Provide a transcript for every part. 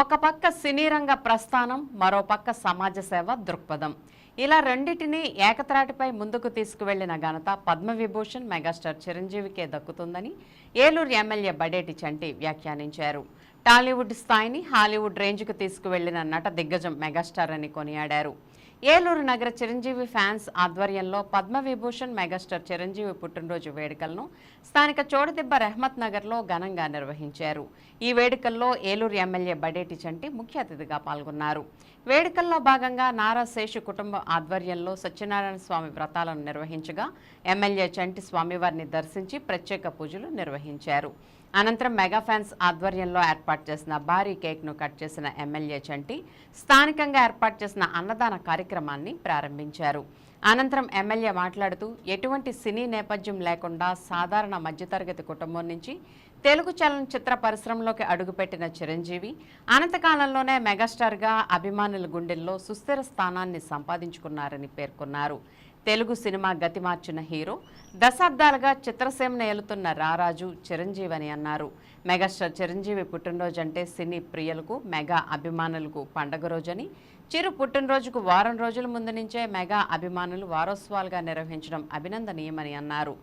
ఒక పక్క సినీ రంగ ప్రస్థానం మరో పక్క సమాజ సేవ దృక్పథం. ఇలా రెండింటినీ ఏకత్రాటిపై ముందుకు తీసుకువెళ్ళిన ఘనత పద్మవిభూషణ్ మెగాస్టార్ చిరంజీవికే దక్కుతుందని ఏలూరు ఎమ్మెల్యే బడేటి చంటి వ్యాఖ్యానించారు. టాలీవుడ్ స్థాయిని హాలీవుడ్ రేంజ్కు తీసుకువెళ్ళిన నట దిగ్గజం మెగాస్టార్ అని కొనియాడారు. ఏలూరు నగర చిరంజీవి ఫ్యాన్స్ ఆధ్వర్యంలో పద్మవిభూషణ్ మెగాస్టార్ చిరంజీవి పుట్టినరోజు వేడుకలను స్థానిక చోడదిబ్బ రెహమత్ నగర్లో ఘనంగా నిర్వహించారు. ఈ వేడుకల్లో ఏలూరు ఎమ్మెల్యే బడేటి చంటి ముఖ్య అతిథిగా పాల్గొన్నారు. వేడుకల్లో భాగంగా నారా శేషు కుటుంబ ఆధ్వర్యంలో సత్యనారాయణ స్వామి వ్రతాలను నిర్వహించగా ఎమ్మెల్యే చంటి స్వామివారిని దర్శించి ప్రత్యేక పూజలు నిర్వహించారు. అనంతరం మెగా ఫ్యాన్స్ ఆధ్వర్యంలో ఏర్పాటు చేసిన భారీ కేక్ను కట్ చేసిన ఎమ్మెల్యే చంటి స్థానికంగా ఏర్పాటు చేసిన అన్నదాన కార్యక్రమాన్ని ప్రారంభించారు. అనంతరం ఎమ్మెల్యే మాట్లాడుతూ ఎటువంటి సినీ నేపథ్యం లేకుండా సాధారణ మధ్యతరగతి కుటుంబం నుంచి తెలుగు చలనచిత్ర పరిశ్రమలోకి అడుగుపెట్టిన చిరంజీవి అనంతకాలంలోనే మెగాస్టార్గా అభిమానుల గుండెల్లో సుస్థిర స్థానాన్ని సంపాదించుకున్నారని పేర్కొన్నారు. తెలుగు సినిమా గతి మార్చిన హీరో దశాబ్దాలుగా చిత్రసీమను ఏలుతున్న రారాజు చిరంజీవి అని అన్నారు. మెగాస్టార్ చిరంజీవి పుట్టినరోజు అంటే సినీ ప్రియులకు మెగా అభిమానులకు పండగ రోజని. చిరు పుట్టినరోజుకు వారం రోజుల ముందు నుంచే మెగా అభిమానులు వారోత్సవాలుగా నిర్వహించడం అభినందనీయమని అన్నారు.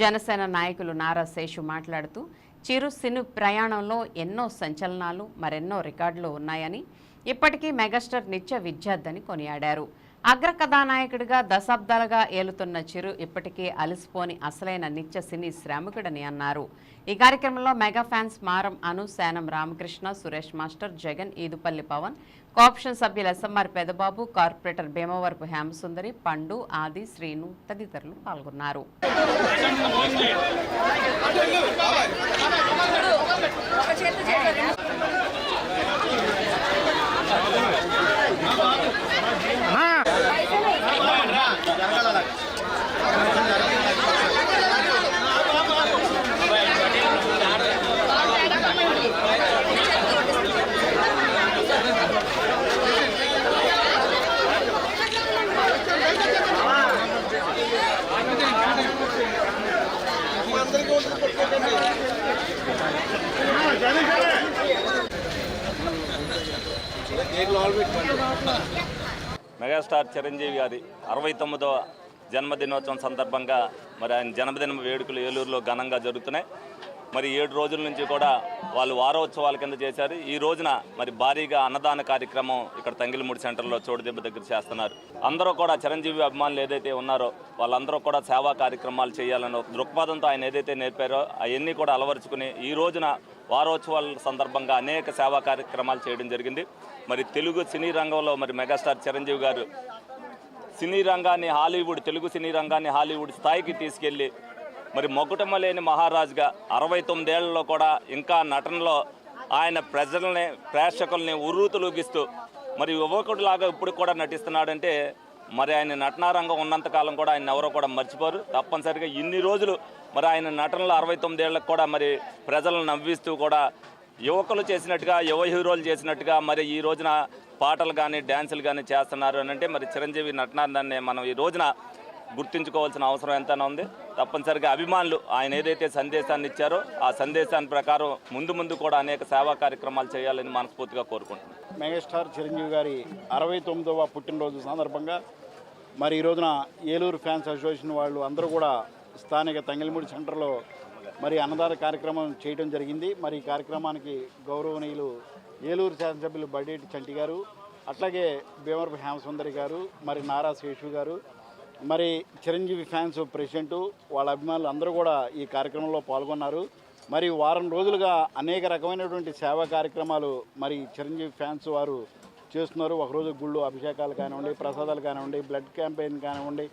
జనసేన నాయకులు నారా శేషు మాట్లాడుతూ చిరు సినీ ప్రయాణంలో ఎన్నో సంచలనాలు మరెన్నో రికార్డులు ఉన్నాయని ఇప్పటికీ మెగాస్టార్ నిత్య విద్యార్థి కొనియాడారు. అగ్ర కథానాయకుడిగా దశాబ్దాలుగా ఏలుతున్న చిరు ఇప్పటికీ అలసిపోని అసలైన నిత్య సినీ శ్రామికుడని అన్నారు ఈ కార్యక్రమంలో mega fans Maram Anu Shanam Ramakrishna Suresh master Jagan Edupalli Pawan cooption సభ్యులు ఎస్ఎంఆర్ పెదబాబు కార్పొరేటర్ భీమవరపు హేమసుందరి పండు ఆది శ్రీను తదితరులు పాల్గొన్నారు మెగాస్టార్ చిరంజీవి గారి అరవై తొమ్మిదవ జన్మదినోత్సవం సందర్భంగా మరి ఆయన జన్మదిన వేడుకలు ఏలూరులో ఘనంగా జరుగుతున్నాయి. మరి ఏడు రోజుల నుంచి కూడా వాళ్ళు వారోత్సవాల కింద చేశారు. ఈ రోజున మరి భారీగా అన్నదాన కార్యక్రమం ఇక్కడ తంగిలమూడి సెంటర్లో చోటుదెబ్బ దగ్గర చేస్తున్నారు. అందరూ కూడా చిరంజీవి అభిమానులు ఏదైతే ఉన్నారో వాళ్ళందరూ కూడా సేవా కార్యక్రమాలు చేయాలన్న దృక్పథంతో ఆయన ఏదైతే నేర్పారో అవన్నీ కూడా అలవరుచుకుని ఈ రోజున వారోత్సవాల సందర్భంగా అనేక సేవా కార్యక్రమాలు చేయడం జరిగింది. మరి తెలుగు సినీ రంగంలో మరి మెగాస్టార్ చిరంజీవి గారు సినీ రంగాన్ని హాలీవుడ్ తెలుగు సినీ రంగాన్ని హాలీవుడ్ స్థాయికి తీసుకెళ్ళి మరి మొగుటమ్మ లేని మహారాజుగా అరవై తొమ్మిదేళ్ళలో కూడా ఇంకా నటనలో ఆయన ప్రజల్ని ప్రేక్షకుల్ని ఉర్రూతులూగిస్తూ మరి యువకుడిలాగా ఇప్పుడు కూడా నటిస్తున్నాడంటే మరి ఆయన నటనారంగం ఉన్నంతకాలం కూడా ఆయన ఎవరో కూడా మర్చిపోరు. తప్పనిసరిగా ఇన్ని రోజులు మరి ఆయన నటనలో అరవై తొమ్మిదేళ్ళకు కూడా మరి ప్రజలను నవ్విస్తూ కూడా యువకులు చేసినట్టుగా యువ హీరోలు చేసినట్టుగా మరి ఈ రోజున పాటలు కానీ డ్యాన్సులు కానీ చేస్తున్నారు అని అంటే మరి చిరంజీవి నటనాన్ని మనం ఈ రోజున గుర్తుంచుకోవాల్సిన అవసరం ఎంతైనా ఉంది. తప్పనిసరిగా అభిమానులు ఆయన ఏదైతే సందేశాన్ని ఇచ్చారో ఆ సందేశాన్ని ప్రకారం ముందు ముందు కూడా అనేక సేవా కార్యక్రమాలు చేయాలని మనస్ఫూర్తిగా కోరుకుంటున్నాను మెగాస్టార్ చిరంజీవి గారి అరవై తొమ్మిదవ పుట్టినరోజు సందర్భంగా మరి ఈ రోజున ఏలూరు ఫ్యాన్స్ అసోసియేషన్ వాళ్ళు అందరూ కూడా స్థానిక తంగిలమూడి సెంటర్లో మరి అన్నదాన కార్యక్రమం చేయడం జరిగింది. మరి ఈ కార్యక్రమానికి గౌరవనీయులు ఏలూరు శాసనసభ్యులు బడేటి చంటి గారు అట్లాగే భీమవరపు హేమసుందరి గారు మరి నారా శేషు గారు మరి చిరంజీవి ఫ్యాన్స్ ప్రెసిడెంట్ వాళ్ళ అభిమానులు అందరూ కూడా ఈ కార్యక్రమంలో పాల్గొన్నారు. మరి వారం రోజులుగా అనేక రకమైనటువంటి సేవా కార్యక్రమాలు మరి చిరంజీవి ఫ్యాన్స్ వారు చేస్తున్నారు. ఒకరోజు గుళ్ళు అభిషేకాలు కానివ్వండి ప్రసాదాలు కానివ్వండి బ్లడ్ క్యాంపెయిన్ కానివ్వండి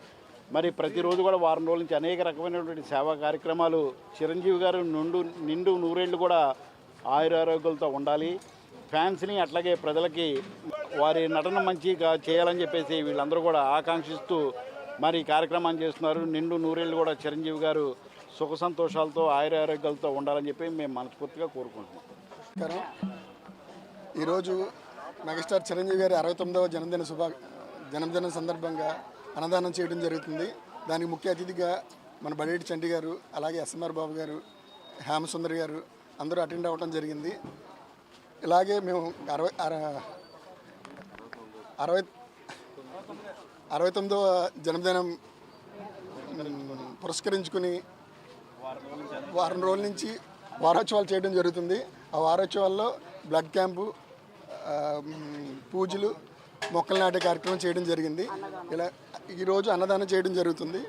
మరి ప్రతిరోజు కూడా వారం రోజుల నుంచి అనేక రకమైనటువంటి సేవా కార్యక్రమాలు చిరంజీవి గారు నుండు నిండు నూరేళ్ళు కూడా ఆయురారోగ్యాలతో ఉండాలి. ఫ్యాన్స్ని అట్లాగే ప్రజలకి వారి నటన మంచిగా చేయాలని చెప్పేసి వీళ్ళందరూ కూడా ఆకాంక్షిస్తూ మరి కార్యక్రమాన్ని చేస్తున్నారు. నిండు నూరేళ్ళు కూడా చిరంజీవి గారు సుఖ సంతోషాలతో ఆయురారోగ్యాలతో ఉండాలని చెప్పి మేము మనస్ఫూర్తిగా కోరుకుంటున్నాం. ఈరోజు మెగాస్టార్ చిరంజీవి గారి అరవై తొమ్మిదవ జన్మదిన శుభ జన్మదినం సందర్భంగా అన్నదానం చేయడం జరుగుతుంది. దానికి ముఖ్య అతిథిగా మన బడేటి చంటి గారు అలాగే ఎస్ఎంఆర్ బాబు గారు హేమసుందర్ గారు అందరూ అటెండ్ అవ్వడం జరిగింది. ఇలాగే మేము అరవై అర- అరవై అరవై తొమ్మిదవ జన్మదినం పురస్కరించుకుని వారం రోజుల నుంచి వారోత్సవాలు చేయడం జరుగుతుంది. ఆ వారోత్సవాల్లో బ్లడ్ క్యాంపు పూజలు మొక్కలు నాటే కార్యక్రమం చేయడం జరిగింది. ఇలా ఈరోజు అన్నదానం చేయడం జరుగుతుంది.